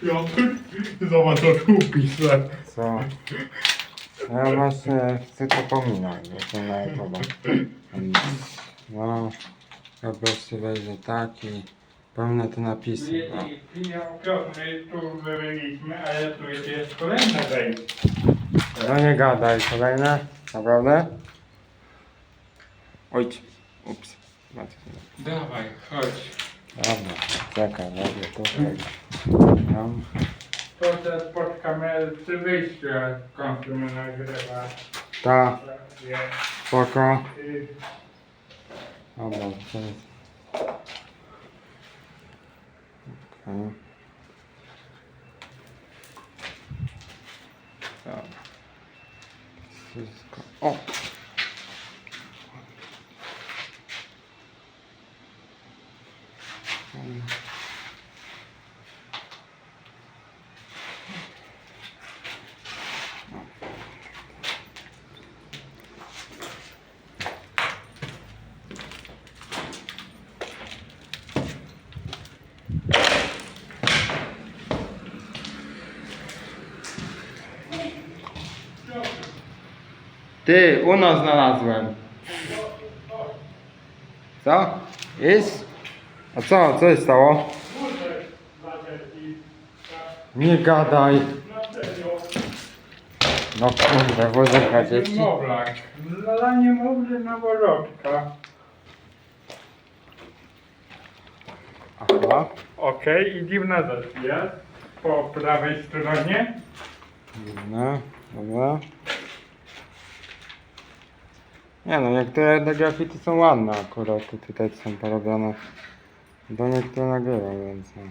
Piotr, zobacz, co tu pisze. Co? Ja właśnie chcę to pominąć, bo to na chyba. No, po prostu wejdzie tak i pełne te napisy. No. Piotr, tu byliśmy, ale tu jest, jest kolejne wejście. No nie gadaj, kolejne? Naprawdę? Ojcz, ups. Dawaj, chodź. Dobra, czekaj, robię tutaj. Tam. To teraz pod kamerę przy wyjściu, jak kończymy nagrywać. Ta, Jest. spoko. Dobra, to jest. Okej. Dobra. Wszystko. O! Ty, Uno znalazłem. Co? Jest? A co? Co się stało? Nie gadaj. No kurde, wózek na dzieci. Niemowlak. Dla niemowlę noworodka. Aha. Okej, i dziwna rzecz jest. Po prawej stronie. No, dobra. Nie no, niektóre te grafity są ładne akurat, tu tutaj są porobione. Bo niektóre nagrywam, więc no.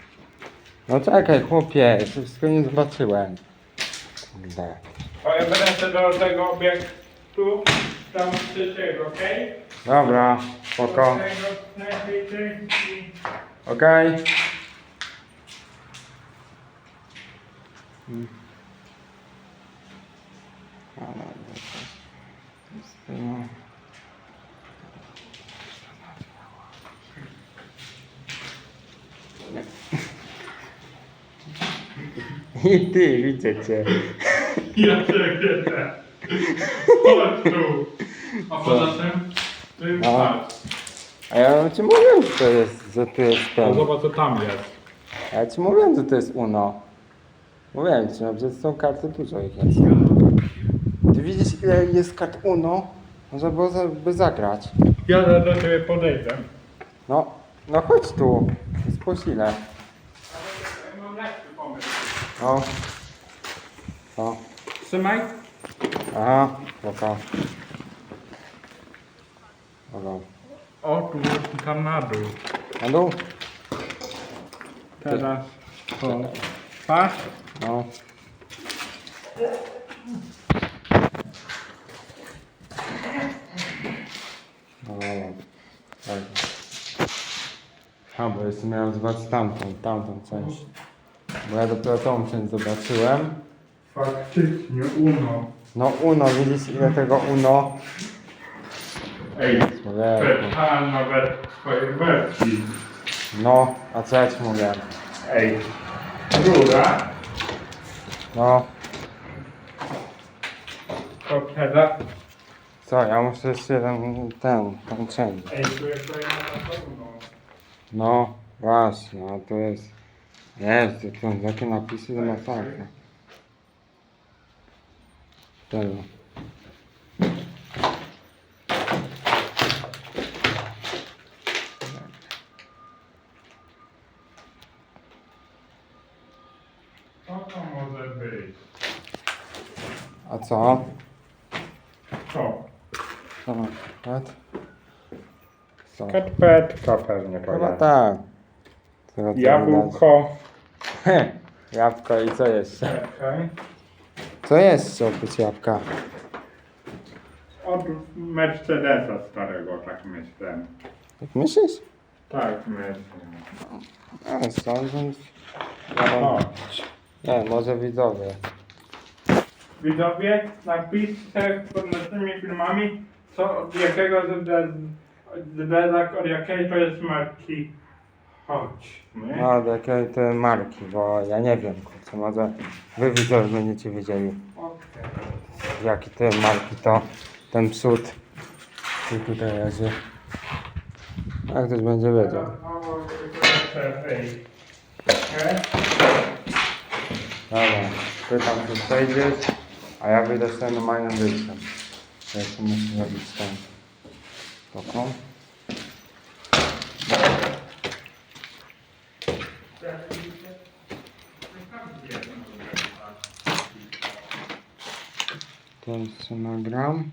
No czekaj chłopie, jeszcze wszystko nie zobaczyłem. Kurde. O, ja wracę do tego obiektu. Tam trzeciego, okej? Dobra, Do spoko. tego naszej części. Okej. Mm. A, dobra, to jest to. I ty, widzę cię. Ja cię widzę. Chodź tu. A poza tym, ty No. patrz. A ja ci mówiłem, że to jest, że tu jest ten. zobacz co tam jest. Ja ci mówiłem, że to jest Uno. Mówiłem ci, no przecież są karty, dużo ich jest. Ty widzisz ile jest kart Uno? Można było za- by zagrać. Ja do ciebie podejdę. No, no chodź tu. Jest po sile. Mam lepszy pomysł. No. No. Trzymaj. Aha, spoko. Dobra. O, tu tam na dół. Na dół? Teraz to. Patrz. No dobra. Tak. A, bo jeszcze miałem zobaczyć tamtą, tamtą część. Bo ja dopiero tą część zobaczyłem. Faktycznie, uno. No Uno, widzisz ile tego Uno? Ej, Człowieku. Petra nawet w swojej wersji. No, a co ja ci mówię? Ej, druga. No, To teraz. co, ja muszę jeszcze jeden, ten, tą część. Ej, tu jest kolejna to uno. No, właśnie, a to jest... Jest, to są takie napisy, że masakra. Tego. Co to może być? A co? Co? Co na przykład? Co? Skarpetka pewnie Chyba tak. Tego co Jabłko. Jabłko i co jeszcze? Czekaj. Co jeszcze oprócz jabłka? Od Mercedesa starego, tak myślę. Jak myślisz? Tak myślę. A, sądząc... Chodź. Nie, może widzowie. Widzowie, napiszcie pod naszymi filmami, co od jakiego zderzak, od jakiej to jest marki. Chodźmy. No, od jakiej to marki, bo ja nie wiem, kurczę, może wy widzowie będziecie wiedzieli, Okej. jaki to marki to ten przód, który tutaj leży. Jak ktoś będzie wiedział. Proszę. E? Dobra, ty tam tu przejdziesz, a ja wyjdę sobie normalnym wyjściem. Ja jeszcze muszę zrobić tą taką. To jeszcze nagram.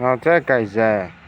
No czekaj, że.